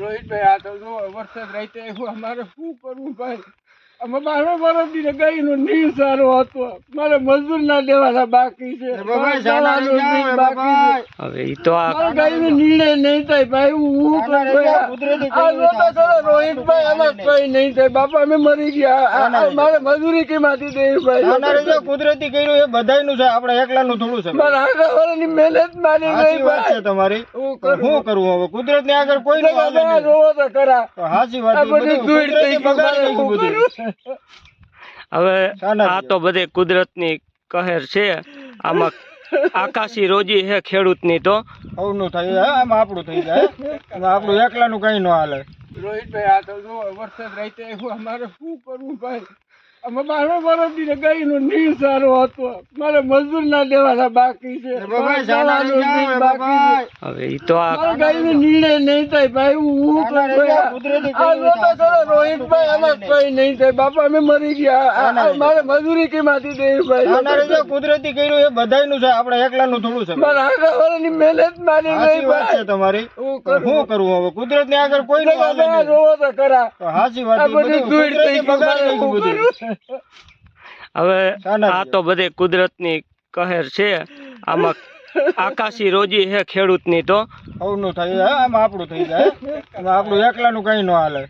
રોહિતભાઈ આ તો જો વરસાદ રાઈતે આવ્યો અમારે શું કરવું ભાઈ? અમે બારો વર્ષથી નીર સારો હતો. મારે મજૂર ના દેવાના બાકી છે. બાબાઈ, ખાવાનું જાના બી લઈ જાઓ, બાકી છે. બાબાઈ. હવે ઈ તો આ મારા નિર્ણય નહીં થાય ભાઈ હું હું આના કરું લીધે ભાઈ? કુદરતી કર્યું જો તો છે. ખરો રોહિતભાઈ આમાં કઈ નહીં થાય. બાપા અમે મરી ગયા. આ- આના આ લીધે. મારે મજૂરી કેમાંથી દેવી ભાઈ? કુદરતી કર્યું એ બધાયનું છે. આપણે એકલાનું થોડું છે. મારા આગળ વાળાની મહેનત મારી ગઈ વાત છે તમારી. હું શું કરવું હવે? કુદરતની આગળ કોઈ રોવો તો ખરા. સાચી વાત. બધું ધૂળ થઈ હવે આ તો બધે કુદરતની કહેર છે. આમાં આકાશી રોજી હે ખેડૂતની તો. અવનું થઈ જાય આમ આપણું થઈ જાય આપણું એકલાનું કઈ ન હાલે. રોહિતભાઈ આ તો જો વરસાદ રહી આવ્યો અમારે શું કરવું ભાઈ? અમે બારો વર્ષથી ગાય નો નીર સારો હતો. મારે મજૂર ના દેવાના બાકી છે. હવે ઈ તો આ ગાય નો નિર્ણય નહીં થાય ભાઈ હું હું આના કરું લીધે ભાઈ? કુદરતી આ કર્યું જો તો છે. ખરો રોહિતભાઈ આમાં કઈ નહીં થાય. બાપા અમે મરી ગયા. આ- આના આ લીધે. મારે મજૂરી કેમાંથી દેવી ભાઈ? કુદરતી કર્યું એ બધાયનું છે. આપણે એકલાનું થોડું છે. મારા આગળ વાળાની મહેનત મારી ગઈ વાત છે તમારી. હું કરું. શું કરવું હવે? કુદરતની આગળ કોઈ નહીં. રોવો તો ખરા. તો સાચી વાત. બધું ધૂળ થઈ હવે આ? તો બધે કુદરતની કહેર છે. આમાં આકાશી રોજી હે ખેડૂતની તો. સૌનું થઈ જાય આમાં આપણું થઈ જાય. આપણું એકલાનું કઈ ન હાલે.